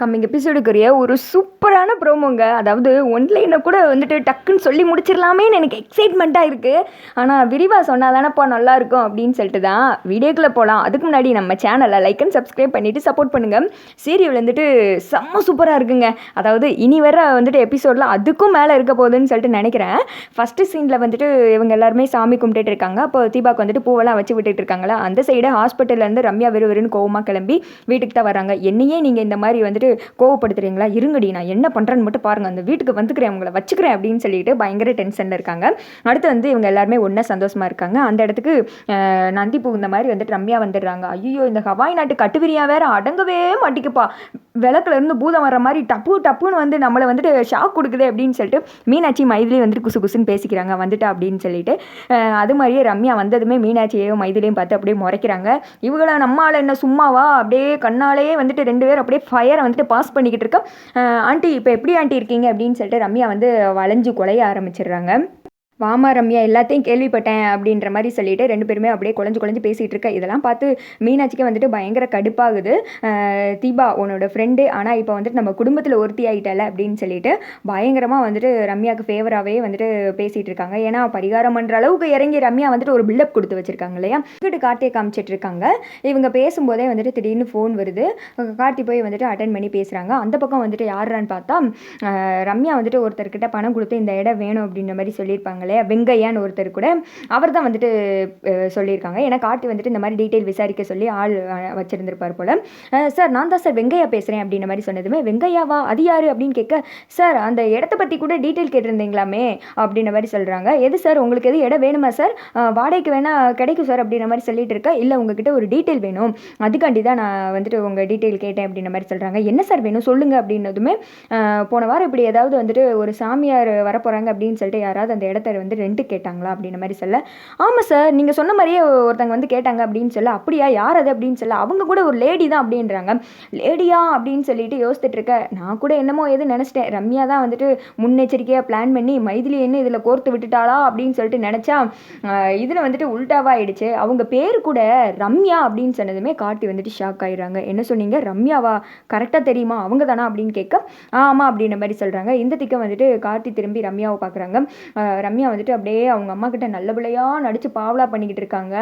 Coming எபிசோடுக்குரிய ஒரு சூப்பரான ப்ரோமோங்க அதாவது ஒன்லைனை கூட வந்துட்டு டக்குன்னு சொல்லி முடிச்சிடலாமேன்னு எனக்கு எக்ஸைட்மெண்ட்டாக இருக்குது ஆனால் விரிவாக சொன்னால் தானேப்பா நல்லாயிருக்கும் அப்படின்னு சொல்லிட்டு தான் வீடியோக்குள்ளே போகலாம் அதுக்கு முன்னாடி நம்ம சேனலை லைக் அண்ட் சப்ஸ்கிரைப் பண்ணிவிட்டு சப்போர்ட் பண்ணுங்கள் சீரியல் வந்துட்டு செம்ம சூப்பராக இருக்குங்க. அதாவது இனி வர வந்துட்டு எபிசோடில் அதுக்கும் மேலே இருக்க போகுதுன்னு சொல்லிட்டு நினைக்கிறேன். ஃபஸ்ட்டு சீனில் வந்துட்டு இவங்க எல்லாருமே சாமி கும்பிட்டுட்டு இருக்காங்க. அப்போ தீபாக்கு வந்துட்டு பூவெல்லாம் வச்சு விட்டுட்டு இருக்காங்களா? அந்த சைடு ஹாஸ்பிட்டல்லேருந்து ரம்யா வெறு வெறுன்னு கோவமாக கிளம்பி வீட்டுக்கு தான் வராங்க. என்னையே நீங்கள் இந்த மாதிரி வந்துட்டு கோவப்படுத்துறீங்களா? இருங்கடி நான் என்ன பண்ணுறேன்னு மட்டும் பாருங்கள் அந்த வீட்டுக்கு வந்துக்கிறேன் அவங்கள வச்சுக்கிறேன் அப்படின்னு சொல்லிட்டு பயங்கர டென்ஷனில் இருக்காங்க. அடுத்து வந்து இவங்க எல்லாருமே ஒன்றா சந்தோஷமாக இருக்காங்க. அந்த இடத்துக்கு நந்தி புகுந்த இந்த மாதிரி வந்துட்டு ரம்யா வந்துடுறாங்க. ஐயோ இந்த ஹவாய் நாட்டு கட்டுவிரியா வேற அடங்கவே மாட்டிக்குப்பா விளக்குல இருந்து பூதம் வர மாதிரி டப்பு டப்புன்னு வந்து நம்மளை வந்துட்டு ஷாக் கொடுக்குது அப்படின்னு சொல்லிட்டு மீனாட்சி மைதிலி வந்துட்டு குசு குசுன்னு பேசிக்கிறாங்க. வந்துட்டா அப்படின்னு சொல்லிட்டு. அது மாதிரியே ரம்யா வந்ததுமே மீனாட்சியையும் மைதிலையும் பார்த்து அப்படியே முறைக்கிறாங்க. இவங்கள நம்மால் என்ன சும்மாவா? அப்படியே கண்ணாலேயே வந்துட்டு ரெண்டு பேரும் அப்படியே ஃபயரை வந்துட்டு பாஸ் பண்ணிக்கிட்டு இருக்கோம். ஆண்டி இப்போ எப்படி ஆண்டி இருக்கீங்க? அப்படின்னு சொல்லிட்டு ரம்யா வந்து வளைஞ்சு கொலைய ஆரம்பிச்சிடுறாங்க. வாமா ரம்யா எல்லாத்தையும் கேள்விப்பட்டேன் அப்படின்ற மாதிரி சொல்லிட்டு ரெண்டு பேருமே அப்படியே குழஞ்சு குழஞ்சு பேசிகிட்டு இருக்க. இதெல்லாம் பார்த்து மீனாட்சிக்கு வந்துட்டு பயங்கர கடுப்பாகுது. தீபா உன்னோட ஃப்ரெண்டு ஆனால் இப்போ வந்துட்டு நம்ம குடும்பத்தில் ஒருத்தி ஆகிட்டல அப்படின்னு சொல்லிட்டு பயங்கரமாக வந்துட்டு ரம்யாவுக்கு ஃபேவராகவே வந்துட்டு பேசிகிட்டு இருக்காங்க. ஏன்னா பரிகாரம் பண்ணுற அளவுக்கு இறங்கி ரம்யா வந்துட்டு ஒரு பில்டப் கொடுத்து வச்சிருக்காங்க இல்லையா? இங்கிட்டு கார்த்தியை காமிச்சிட்டு இருக்காங்க. இவங்க பேசும்போதே வந்துட்டு திடீர்னு ஃபோன் வருது. கார்த்தி போய் வந்துட்டு அட்டன் பண்ணி பேசுகிறாங்க அந்த பக்கம் வந்துட்டு யாருன்னு பார்த்தா ரம்யா வந்துட்டு ஒருத்தர்கிட்ட பணம் கொடுத்து இந்த இடம் வேணும் அப்படின்ற மாதிரி சொல்லியிருப்பாங்க இல்லையா வெங்கையான்னு ஒருத்தர் கூட. அவர் தான் வந்துட்டு சொல்லியிருக்காங்க. ஏன்னா கார்த்தி வந்துட்டு இந்த மாதிரி டீட்டெயில் விசாரிக்க சொல்லி ஆள் வச்சுருந்துருப்பார் வச்சிருந்திருப்பார் போல. சார் நான் தான் சார் வெங்கையா பேசுகிறேன் அப்படின்ற மாதிரி சொன்னதுமே வெங்கையாவா? அது யார்? அப்படின்னு கேட்க சார் அந்த இடத்த பற்றி கூட டீட்டெயில் கேட்டிருந்தீங்களாமே? அப்படின்ற மாதிரி சொல்கிறாங்க எது சார் உங்களுக்கு எது இடம் வேணுமா சார் வாடகைக்கு வேணால் கிடைக்கும் சார் அப்படின்ற மாதிரி சொல்லிட்டு இருக்கா. இல்லை உங்ககிட்ட ஒரு டீட்டெயில் வேணும். அதுக்காண்டி தான் நான் வந்துட்டு உங்கள் டீட்டெயில் கேட்டேன் அப்படின்ற மாதிரி சொல்கிறாங்க என்ன சார் வேணும்? சொல்லுங்கள் அப்படின்னதுமே போன வாரம் இப்படி ஏதாவது வந்துட்டு ஒரு சாமியார் வரப்போகிறாங்க அப்படின்னு சொல்லிட்டு யாராவது அந்த இடத்த வந்து ரெண்டு கேட்டாங்களா அப்படின்ற மாதிரி சொல்ல ஆமாம் சார் நீங்கள் சொன்ன மாதிரியே ஒருத்தங்க வந்து கேட்டாங்க அப்படின்னு சொல்ல அப்படியா யார் அது? அப்படின்னு சொல்ல அவங்க கூட ஒரு லேடி தான் அப்படின்றாங்க. லேடியா அப்படின்னு சொல்லிட்டு யோசிச்சுட்டு இருக்க நான் கூட என்னமோ எது நினச்சிட்டேன். ரம்யா தான் வந்துட்டு முன்னெச்சரிக்கையாக பிளான் பண்ணி மைதிலி என்ன இதில் கோர்த்து விட்டுட்டாளா? அப்படின்னு சொல்லிட்டு நினச்சா இதில் வந்துட்டு உல்டாவா ஆயிடுச்சு அவங்க பேர் கூட ரம்யா அப்படின்னு சொன்னதுமே கார்த்தி வந்துட்டு ஷாக் ஆயிடுறாங்க. என்ன சொன்னீங்க? ரம்யாவா? கரெக்டாக தெரியுமா? அவங்க தானா? அப்படின்னு கேட்க ஆமாம் அப்படின்ற மாதிரி சொல்கிறாங்க இந்த திக்க வந்துட்டு கார்த்தி திரும்பி ரம்யாவை பார்க்குறாங்க ரம்யா வந்துட்டு அப்படியே அவங்க அம்மா கிட்ட நல்ல பிள்ளையாக நடிச்சு பாவலா பண்ணிக்கிட்டு இருக்காங்க.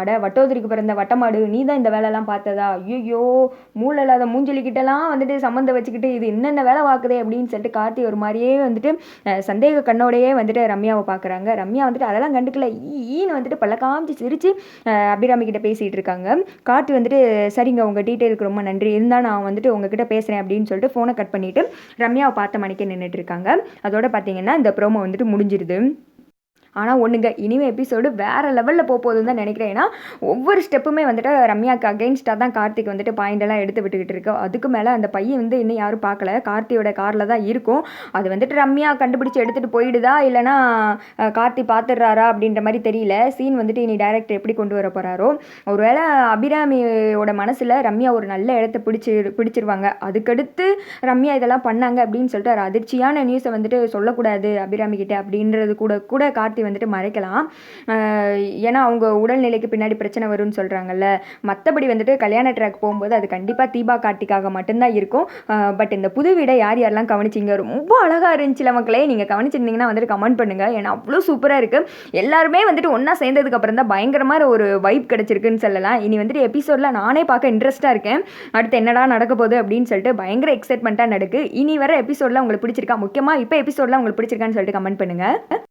அட வட்டோதரிக்கு பிறந்த வட்டமாடு நீ தான் இந்த வேலைலாம் பார்த்ததா? ஐயோ மூளை இல்லாத மூஞ்சலிக்கிட்டலாம் வந்துட்டு சம்மந்தம் வச்சுக்கிட்டு இது என்னென்ன வேலை பார்க்குதே அப்படின்னு சொல்லிட்டு கார்த்தி ஒரு மாதிரியே வந்துட்டு சந்தேக கண்ணோடையே வந்துட்டு ரம்யாவை பார்க்குறாங்க. ரம்யா வந்துட்டு அதெல்லாம் கண்டுக்கல. ஈ ஈன்னு வந்துட்டு பல்ல காமிச்சு சிரிச்சு அபிராமி கிட்ட பேசிகிட்டு இருக்காங்க. கார்த்தி வந்துட்டு சரிங்க உங்கள் டீட்டெயிலுக்கு ரொம்ப நன்றி. இருந்தால் நான் வந்துட்டு உங்ககிட்ட பேசுகிறேன் அப்படின்னு சொல்லிட்டு ஃபோனை கட் பண்ணிவிட்டு ரம்யாவை பார்த்த மணிக்கே நின்றுட்டு இருக்காங்க. அதோட பார்த்தீங்கன்னா இந்த ப்ரோமோ வந்துட்டு முடிஞ்சிருது. ஆனால் ஒன்றுங்க இனிமே எபிசோடு வேறு லெவலில் போக போகுதுன்னு தான் நினைக்கிறேன். ஏன்னா ஒவ்வொரு ஸ்டெப்புமே வந்துட்டு ரம்யாவுக்கு அகெயின்ஸ்டாக தான் கார்த்திக் வந்துட்டு பாயிண்டெல்லாம் எடுத்து விட்டுக்கிட்டு இருக்கோம் அதுக்கு மேலே அந்த பையன் வந்து இன்னும் யாரும் பார்க்கல. கார்த்தியோட காரில் தான் இருக்கும். அது வந்துட்டு ரம்யா கண்டுபிடிச்சு எடுத்துகிட்டு போயிடுதா? இல்லைனா கார்த்தி பார்த்துடுறாரா அப்படின்ற மாதிரி தெரியல. சீன் வந்துட்டு இனி டைரக்டர் எப்படி கொண்டு வர போகிறாரோ ஒருவேளை அபிராமியோட மனசில் ரம்யா ஒரு நல்ல இடத்த பிடிச்சி பிடிச்சிருவாங்க. அதுக்கடுத்து ரம்யா இதெல்லாம் பண்ணாங்க அப்படின்னு சொல்லிட்டு அதிர்ச்சியான நியூஸை வந்துட்டு சொல்லக்கூடாது அபிராமி கிட்டே அப்படின்றது கூட கூட கார்த்தி வந்துட்டு மறைக்கலாம். ஏன்னா அவங்க உடல்நிலைக்கு பின்னாடி பிரச்சனை வரும்னு சொல்கிறாங்கல்ல மற்றபடி வந்துட்டு கல்யாண ட்ராக் போகும்போது அது கண்டிப்பாக தீபா கார்த்திக்காக மட்டும்தான் இருக்கும். பட் இந்த புது வீடை யார் யாரெல்லாம் கவனிச்சிங்க? ரொம்ப அழகாக இருந்துச்சுல மக்களே. நீங்கள் கவனிச்சிருந்தீங்கன்னா வந்துட்டு கமெண்ட் பண்ணுங்கள் ஏன்னா அவ்வளோ சூப்பராக இருக்குது எல்லாருமே வந்துட்டு ஒன்றா சேர்ந்ததுக்கு அப்புறம் தான் பயங்கரமாக ஒரு வைப் கிடச்சிருக்குன்னு சொல்லலாம். இனி வந்துட்டு எபிசோடில் நானே பார்க்க இன்ட்ரெஸ்ட்டாக இருக்கேன். அடுத்து என்னடா நடக்க போகுது அப்படின்னு சொல்லிட்டு பயங்கர எக்ஸைட்மெண்ட்டாக நடக்கு. இனி வர எபிசோடில் உங்களுக்கு பிடிச்சிருக்கா? முக்கியமாக இப்போ எபிசோடில் உங்களுக்கு பிடிச்சிருக்கான்னு சொல்லிட்டு கமெண்ட் பண்ணுங்கள்